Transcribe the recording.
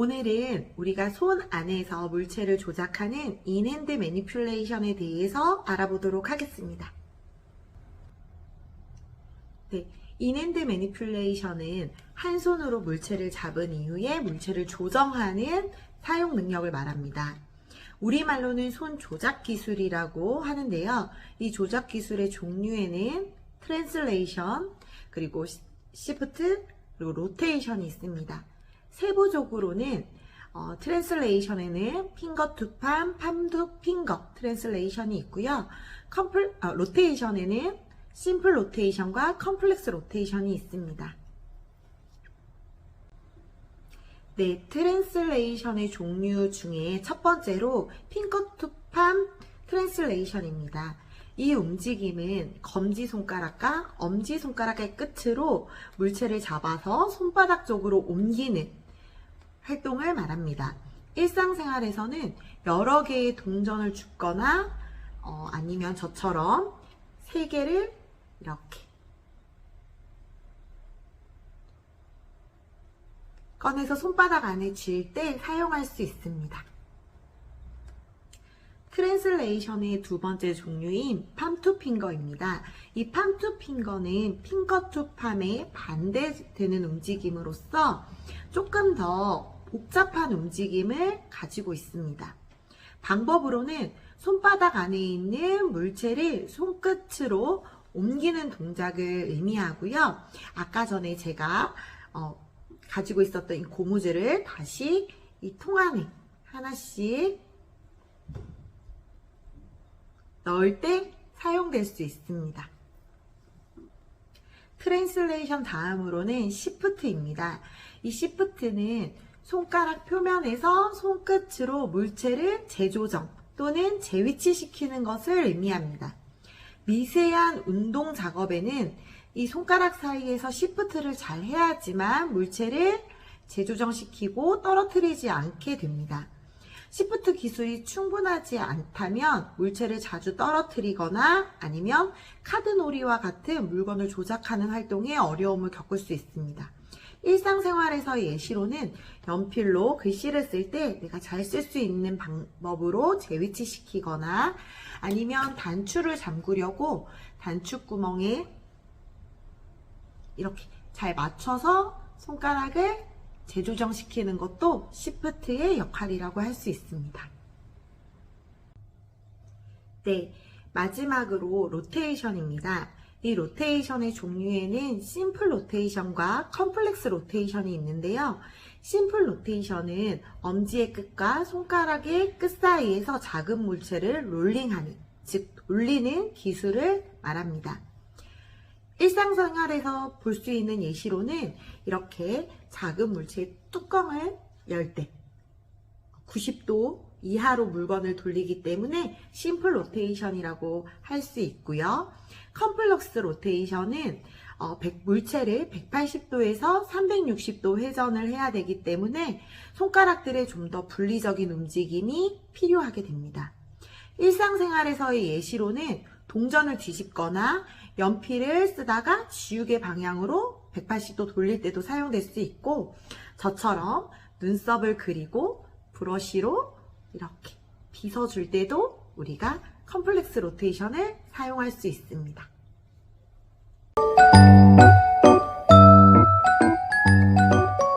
오늘은 우리가 손 안에서 물체를 조작하는 인핸드 매니플레이션에 대해서 알아보도록 하겠습니다. 네, 인핸드 매니플레이션은 한 손으로 물체를 잡은 이후에 물체를 조정하는 사용 능력을 말합니다. 우리말로는 손 조작 기술이라고 하는데요. 이 조작 기술의 종류에는 트랜슬레이션, 그리고 시프트, 그리고 로테이션이 있습니다. 세부적으로는 어, 트랜슬레이션에는 핑거 투 팜, 팜투 핑거 트랜슬레이션이 있고요. 컴플, 어, 로테이션에는 심플 로테이션과 컴플렉스 로테이션이 있습니다. 네, 트랜슬레이션의 종류 중에 첫 번째로 핑거 투 팜 트랜슬레이션입니다. 이 움직임은 검지손가락과 엄지손가락의 끝으로 물체를 잡아서 손바닥 쪽으로 옮기는 활동을 말합니다. 일상생활에서는 여러 개의 동전을 줍거나 어, 아니면 저처럼 세 개를 이렇게 꺼내서 손바닥 안에 쥘 때 사용할 수 있습니다. 트랜슬레이션의 두 번째 종류인 팜투핑거입니다. 이 팜투핑거는 핑거 투 팜에 반대되는 움직임으로써 조금 더 복잡한 움직임을 가지고 있습니다. 방법으로는 손바닥 안에 있는 물체를 손끝으로 옮기는 동작을 의미하고요. 아까 전에 제가 어, 가지고 있었던 이 고무줄을 다시 이 통 안에 하나씩 넣을 때 사용될 수 있습니다. 트랜슬레이션 다음으로는 시프트입니다. 이 시프트는 손가락 표면에서 손끝으로 물체를 재조정 또는 재위치시키는 것을 의미합니다. 미세한 운동 작업에는 이 손가락 사이에서 시프트를 잘 해야지만 물체를 재조정시키고 떨어뜨리지 않게 됩니다. 시프트 기술이 충분하지 않다면 물체를 자주 떨어뜨리거나 아니면 카드놀이와 같은 물건을 조작하는 활동에 어려움을 겪을 수 있습니다. 일상생활에서의 예시로는 연필로 글씨를 쓸 때 내가 잘 쓸 수 있는 방법으로 재위치시키거나 아니면 단추를 잠그려고 단추구멍에 이렇게 잘 맞춰서 손가락을 재조정시키는 것도 시프트의 역할이라고 할 수 있습니다. 네, 마지막으로 로테이션입니다. 이 로테이션의 종류에는 심플 로테이션과 컴플렉스 로테이션이 있는데요. 심플 로테이션은 엄지의 끝과 손가락의 끝 사이에서 작은 물체를 롤링하는, 즉 돌리는 기술을 말합니다. 일상생활에서 볼 수 있는 예시로는 이렇게 작은 물체의 뚜껑을 열 때 90도 이하로 물건을 돌리기 때문에 심플 로테이션이라고 할 수 있고요. 컴플렉스 로테이션은 어, 물체를 180도에서 360도 회전을 해야 되기 때문에 손가락들의 좀 더 분리적인 움직임이 필요하게 됩니다. 일상생활에서의 예시로는 동전을 뒤집거나 연필을 쓰다가 지우개 방향으로 180도 돌릴 때도 사용될 수 있고 저처럼 눈썹을 그리고 브러쉬로 이렇게 빗어줄 때도 우리가 컴플렉스 로테이션을 사용할 수 있습니다.